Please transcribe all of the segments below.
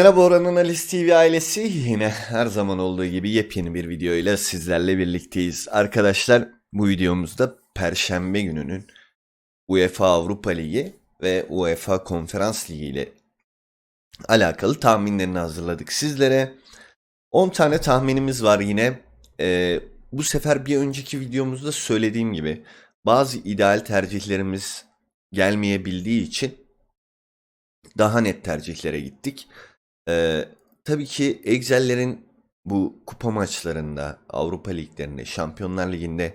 Merhaba Orhan Analiz TV ailesi. Yine her zaman olduğu gibi yepyeni bir video ile sizlerle birlikteyiz. Arkadaşlar bu videomuzda Perşembe gününün UEFA Avrupa Ligi ve UEFA Konferans Ligi ile alakalı tahminlerini hazırladık sizlere. 10 tane tahminimiz var yine. Ee, bu sefer bir önceki videomuzda söylediğim gibi bazı ideal tercihlerimiz gelmeyebildiği için daha net tercihlere gittik. Ee, tabii ki Excel'lerin bu kupa maçlarında, Avrupa liglerinde, Şampiyonlar Ligi'nde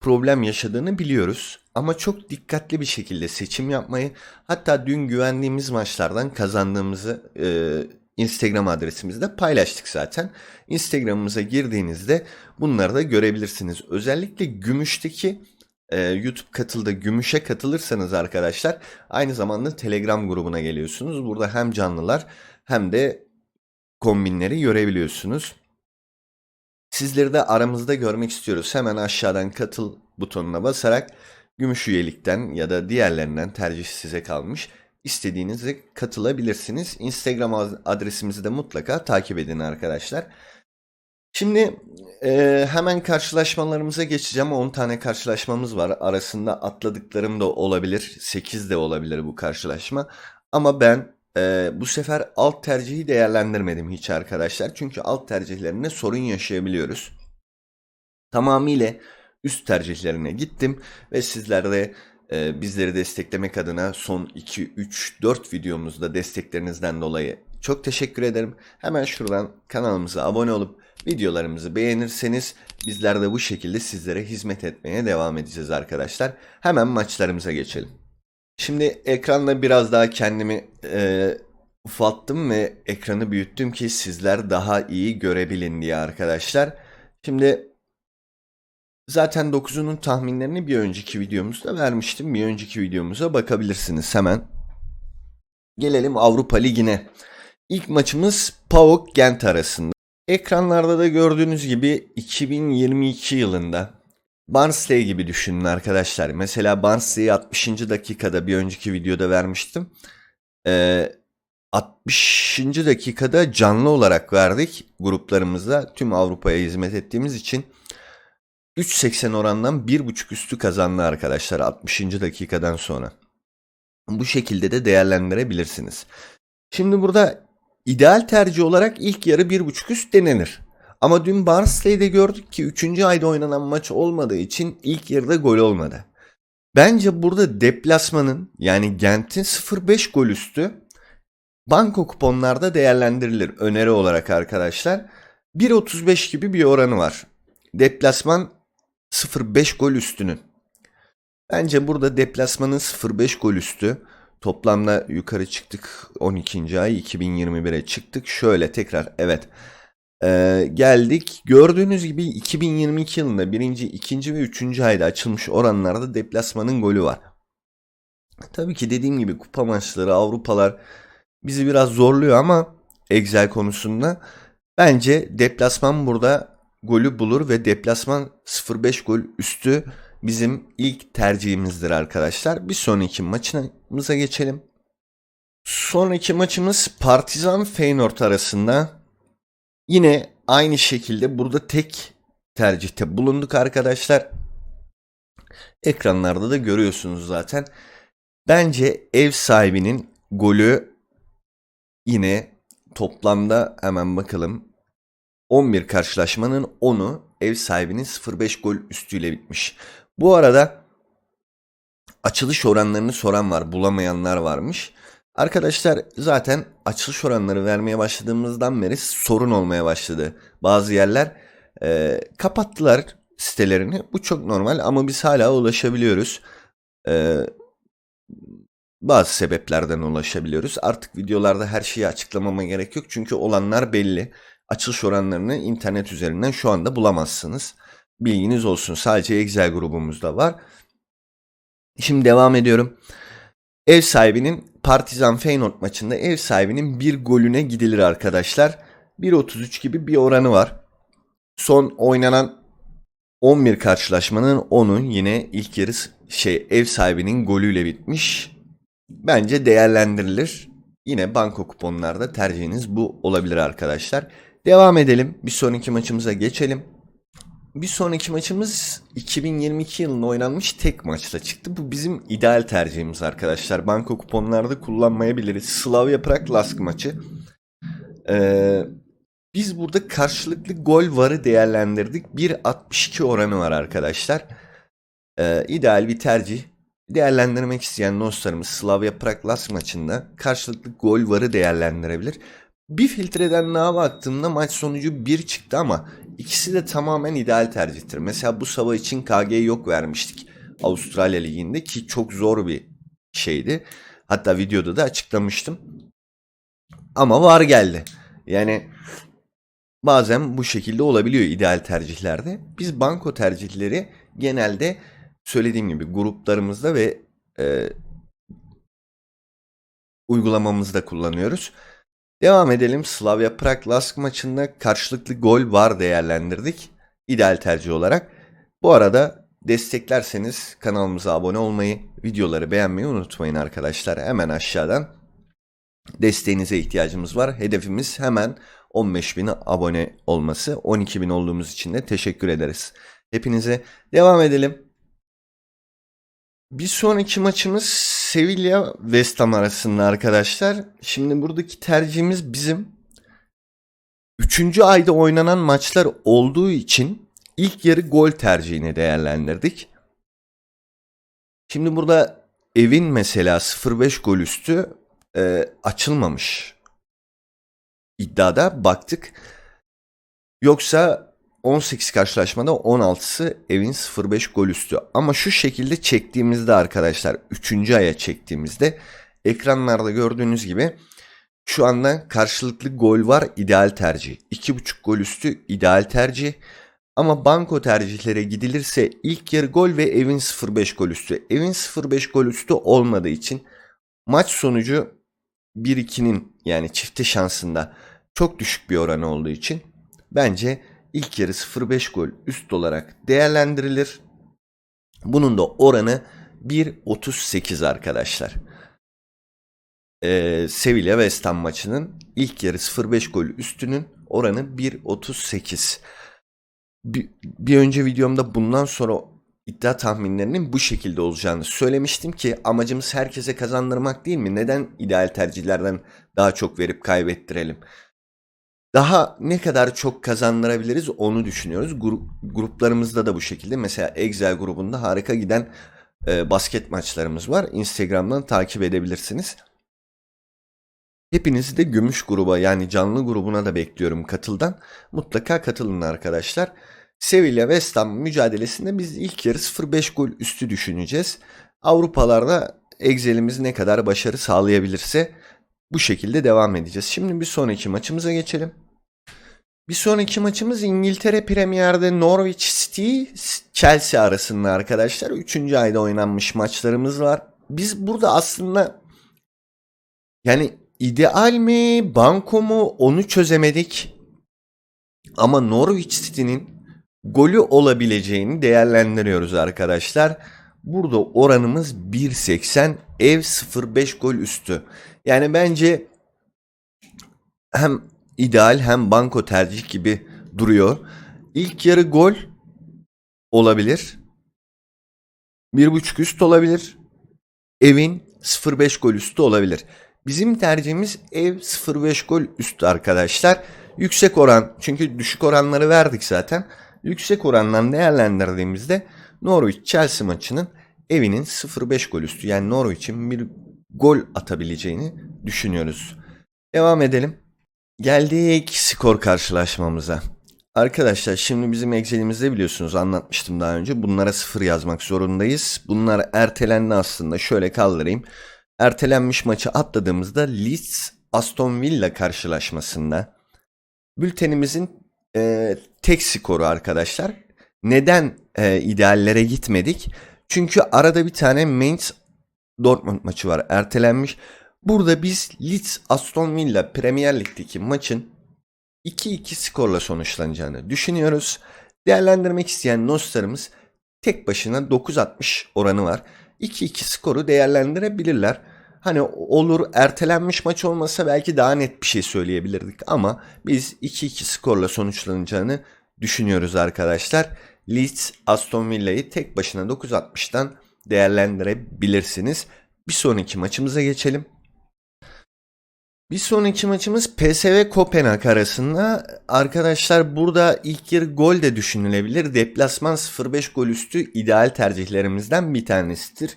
problem yaşadığını biliyoruz. Ama çok dikkatli bir şekilde seçim yapmayı, hatta dün güvendiğimiz maçlardan kazandığımızı e, Instagram adresimizde paylaştık zaten. Instagram'ımıza girdiğinizde bunları da görebilirsiniz. Özellikle Gümüş'teki e, YouTube katılda Gümüş'e katılırsanız arkadaşlar aynı zamanda Telegram grubuna geliyorsunuz. Burada hem canlılar hem de kombinleri görebiliyorsunuz. Sizleri de aramızda görmek istiyoruz. Hemen aşağıdan katıl butonuna basarak gümüş üyelikten ya da diğerlerinden tercih size kalmış. İstediğinize katılabilirsiniz. Instagram adresimizi de mutlaka takip edin arkadaşlar. Şimdi e, hemen karşılaşmalarımıza geçeceğim. 10 tane karşılaşmamız var. Arasında atladıklarım da olabilir. 8 de olabilir bu karşılaşma. Ama ben e, bu sefer alt tercihi değerlendirmedim hiç arkadaşlar. Çünkü alt tercihlerinde sorun yaşayabiliyoruz. Tamamıyla üst tercihlerine gittim ve sizler de e, bizleri desteklemek adına son 2, 3, 4 videomuzda desteklerinizden dolayı çok teşekkür ederim. Hemen şuradan kanalımıza abone olup videolarımızı beğenirseniz bizler de bu şekilde sizlere hizmet etmeye devam edeceğiz arkadaşlar. Hemen maçlarımıza geçelim. Şimdi ekranda biraz daha kendimi e, ufalttım ve ekranı büyüttüm ki sizler daha iyi görebilin diye arkadaşlar. Şimdi zaten 9'unun tahminlerini bir önceki videomuzda vermiştim. Bir önceki videomuza bakabilirsiniz hemen. Gelelim Avrupa Ligi'ne. İlk maçımız PAOK Gent arasında. Ekranlarda da gördüğünüz gibi 2022 yılında Barnsley gibi düşünün arkadaşlar. Mesela Barnsley'i 60. dakikada bir önceki videoda vermiştim. Ee, 60. dakikada canlı olarak verdik gruplarımızda tüm Avrupa'ya hizmet ettiğimiz için 3.80 orandan 1.5 üstü kazandı arkadaşlar 60. dakikadan sonra. Bu şekilde de değerlendirebilirsiniz. Şimdi burada ideal tercih olarak ilk yarı 1.5 üst denenir. Ama dün Barnsley'de gördük ki 3. ayda oynanan maç olmadığı için ilk yarıda gol olmadı. Bence burada deplasmanın yani Gent'in 0.5 gol üstü banko kuponlarda değerlendirilir öneri olarak arkadaşlar. 1.35 gibi bir oranı var. Deplasman 0.5 gol üstünün. Bence burada deplasmanın 0.5 gol üstü. Toplamda yukarı çıktık 12. ay 2021'e çıktık. Şöyle tekrar evet ee, geldik. Gördüğünüz gibi 2022 yılında birinci, ikinci ve üçüncü ayda açılmış oranlarda deplasmanın golü var. Tabii ki dediğim gibi kupa maçları, Avrupalar bizi biraz zorluyor ama Excel konusunda bence deplasman burada golü bulur ve deplasman 0.5 gol üstü bizim ilk tercihimizdir arkadaşlar. Bir sonraki maçımıza geçelim. Sonraki maçımız Partizan Feyenoord arasında. Yine aynı şekilde burada tek tercihte bulunduk arkadaşlar. Ekranlarda da görüyorsunuz zaten. Bence ev sahibinin golü yine toplamda hemen bakalım. 11 karşılaşmanın 10'u ev sahibinin 0.5 gol üstüyle bitmiş. Bu arada açılış oranlarını soran var, bulamayanlar varmış. Arkadaşlar zaten açılış oranları vermeye başladığımızdan beri sorun olmaya başladı. Bazı yerler e, kapattılar sitelerini. Bu çok normal ama biz hala ulaşabiliyoruz. E, bazı sebeplerden ulaşabiliyoruz. Artık videolarda her şeyi açıklamama gerek yok. Çünkü olanlar belli. Açılış oranlarını internet üzerinden şu anda bulamazsınız. Bilginiz olsun. Sadece Excel grubumuzda var. Şimdi devam ediyorum. Ev sahibinin Partizan Feyenoord maçında ev sahibinin bir golüne gidilir arkadaşlar. 1.33 gibi bir oranı var. Son oynanan 11 karşılaşmanın 10'u yine ilk yarı şey ev sahibinin golüyle bitmiş. Bence değerlendirilir. yine banko kuponlarda tercihiniz bu olabilir arkadaşlar. Devam edelim. Bir sonraki maçımıza geçelim. Bir sonraki maçımız 2022 yılında oynanmış tek maçta çıktı. Bu bizim ideal tercihimiz arkadaşlar. Banko kuponlarda kullanmayabiliriz. Slavia Prag Lask maçı. Ee, biz burada karşılıklı gol varı değerlendirdik. 1.62 oranı var arkadaşlar. Ee, ideal bir tercih. Değerlendirmek isteyen dostlarımız Slavia Prag Lask maçında karşılıklı gol varı değerlendirebilir. Bir filtreden daha baktığımda maç sonucu 1 çıktı ama ikisi de tamamen ideal tercihtir. Mesela bu sabah için KG yok vermiştik Avustralya Ligi'nde ki çok zor bir şeydi. Hatta videoda da açıklamıştım. Ama var geldi. Yani bazen bu şekilde olabiliyor ideal tercihlerde. Biz banko tercihleri genelde söylediğim gibi gruplarımızda ve e, uygulamamızda kullanıyoruz. Devam edelim. Slavia Prag Lask maçında karşılıklı gol var değerlendirdik. İdeal tercih olarak. Bu arada desteklerseniz kanalımıza abone olmayı, videoları beğenmeyi unutmayın arkadaşlar. Hemen aşağıdan desteğinize ihtiyacımız var. Hedefimiz hemen 15.000 abone olması. 12.000 olduğumuz için de teşekkür ederiz. Hepinize devam edelim. Bir sonraki maçımız Sevilla West Ham arasında arkadaşlar. Şimdi buradaki tercihimiz bizim 3. ayda oynanan maçlar olduğu için ilk yarı gol tercihini değerlendirdik. Şimdi burada evin mesela 0-5 gol üstü e, açılmamış iddiada baktık. Yoksa 18 karşılaşmada 16'sı evin 0-5 gol üstü. Ama şu şekilde çektiğimizde arkadaşlar 3. aya çektiğimizde ekranlarda gördüğünüz gibi şu anda karşılıklı gol var ideal tercih. 2.5 gol üstü ideal tercih. Ama banko tercihlere gidilirse ilk yarı gol ve evin 0-5 gol üstü. Evin 0-5 gol üstü olmadığı için maç sonucu 1-2'nin yani çifte şansında çok düşük bir oranı olduğu için bence ilk yarı 0.5 gol üst olarak değerlendirilir. Bunun da oranı 1.38 arkadaşlar. Ee, Sevilla West Ham maçının ilk yarı 0.5 gol üstünün oranı 1.38. Bir, bir önce videomda bundan sonra iddia tahminlerinin bu şekilde olacağını söylemiştim ki amacımız herkese kazandırmak değil mi? Neden ideal tercihlerden daha çok verip kaybettirelim? Daha ne kadar çok kazandırabiliriz onu düşünüyoruz. Gru- gruplarımızda da bu şekilde. Mesela Excel grubunda harika giden e, basket maçlarımız var. Instagram'dan takip edebilirsiniz. Hepinizi de gümüş gruba yani canlı grubuna da bekliyorum katıldan. Mutlaka katılın arkadaşlar. Sevilla West Ham mücadelesinde biz ilk yarı 0-5 gol üstü düşüneceğiz. Avrupalarda Excel'imiz ne kadar başarı sağlayabilirse bu şekilde devam edeceğiz. Şimdi bir sonraki maçımıza geçelim. Bir sonraki maçımız İngiltere Premier'de Norwich City Chelsea arasında arkadaşlar. Üçüncü ayda oynanmış maçlarımız var. Biz burada aslında yani ideal mi banko mu onu çözemedik. Ama Norwich City'nin golü olabileceğini değerlendiriyoruz arkadaşlar. Burada oranımız 1.80 ev 0.5 gol üstü. Yani bence hem ideal hem banko tercih gibi duruyor. İlk yarı gol olabilir. 1.5 üst olabilir. Evin 0.5 gol üstü olabilir. Bizim tercihimiz ev 0.5 gol üstü arkadaşlar. Yüksek oran çünkü düşük oranları verdik zaten. Yüksek orandan değerlendirdiğimizde Norwich Chelsea maçının evinin 0.5 gol üstü yani Norwich'in bir gol atabileceğini düşünüyoruz. Devam edelim. Geldik skor karşılaşmamıza. Arkadaşlar şimdi bizim Excel'imizde biliyorsunuz anlatmıştım daha önce. Bunlara sıfır yazmak zorundayız. Bunlar ertelendi aslında. Şöyle kaldırayım. Ertelenmiş maçı atladığımızda Leeds Aston Villa karşılaşmasında bültenimizin e, tek skoru arkadaşlar. Neden e, ideallere gitmedik? Çünkü arada bir tane Mainz Dortmund maçı var ertelenmiş. Burada biz Leeds Aston Villa Premier Lig'deki maçın 2-2 skorla sonuçlanacağını düşünüyoruz. Değerlendirmek isteyen dostlarımız tek başına 9.60 oranı var. 2-2 skoru değerlendirebilirler. Hani olur ertelenmiş maç olmasa belki daha net bir şey söyleyebilirdik ama biz 2-2 skorla sonuçlanacağını düşünüyoruz arkadaşlar. Leeds Aston Villa'yı tek başına 9.60'dan değerlendirebilirsiniz. Bir sonraki maçımıza geçelim. Bir sonraki maçımız PSV Kopenhag arasında. Arkadaşlar burada ilk yarı gol de düşünülebilir. Deplasman 0.5 gol üstü ideal tercihlerimizden bir tanesidir.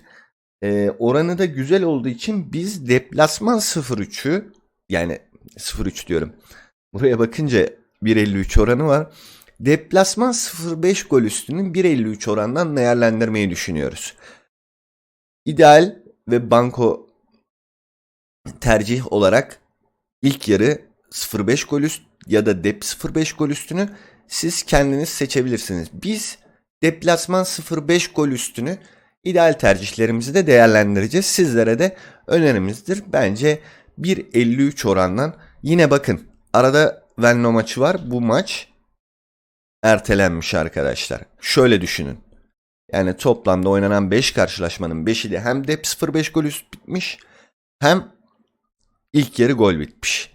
Ee, oranı da güzel olduğu için biz deplasman 0.3'ü yani 0.3 diyorum. Buraya bakınca 1.53 oranı var. Deplasman 0.5 gol üstünün 1.53 orandan değerlendirmeyi düşünüyoruz. İdeal ve banko tercih olarak ilk yarı 0.5 gol üst ya da dep 0.5 gol üstünü siz kendiniz seçebilirsiniz. Biz deplasman 0.5 gol üstünü ideal tercihlerimizi de değerlendireceğiz. Sizlere de önerimizdir. Bence 1.53 orandan yine bakın arada Venlo maçı var. Bu maç ertelenmiş arkadaşlar. Şöyle düşünün. Yani toplamda oynanan 5 karşılaşmanın 5'i de hem dep 0.5 gol üst bitmiş hem ilk yarı gol bitmiş.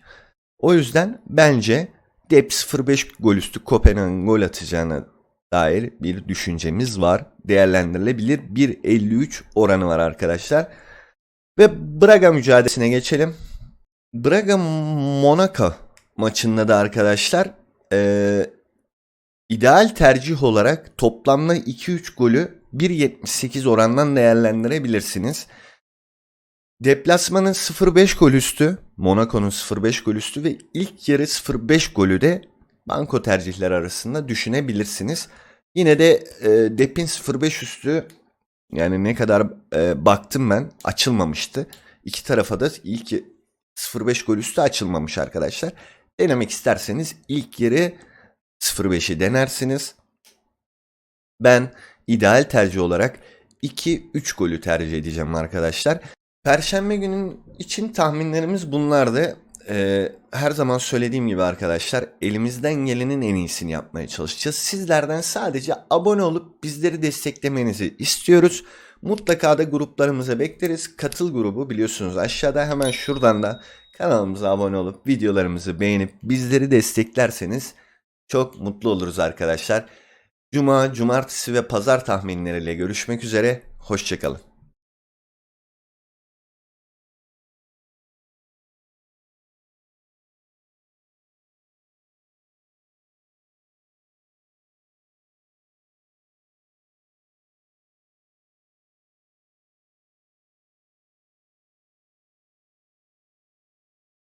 O yüzden bence dep 0.5 gol üstü Kopenhag'ın gol atacağına dair bir düşüncemiz var. Değerlendirilebilir 1.53 oranı var arkadaşlar. Ve Braga mücadelesine geçelim. Braga Monaco maçında da arkadaşlar ee, ideal tercih olarak toplamda 2-3 golü 1.78 orandan değerlendirebilirsiniz. Deplasmanın 0.5 gol üstü, Monaco'nun 0.5 gol üstü ve ilk yarı 0.5 golü de banko tercihler arasında düşünebilirsiniz. Yine de e, Dep'in 0.5 üstü yani ne kadar e, baktım ben açılmamıştı. İki tarafa da ilk 0.5 gol üstü açılmamış arkadaşlar. Denemek isterseniz ilk yarı 0.5'i denersiniz. Ben ideal tercih olarak 2-3 golü tercih edeceğim arkadaşlar. Perşembe günün için tahminlerimiz bunlardı. Ee, her zaman söylediğim gibi arkadaşlar elimizden gelenin en iyisini yapmaya çalışacağız. Sizlerden sadece abone olup bizleri desteklemenizi istiyoruz. Mutlaka da gruplarımıza bekleriz. Katıl grubu biliyorsunuz aşağıda hemen şuradan da kanalımıza abone olup videolarımızı beğenip bizleri desteklerseniz çok mutlu oluruz arkadaşlar. Cuma, cumartesi ve pazar tahminleriyle görüşmek üzere. Hoşçakalın.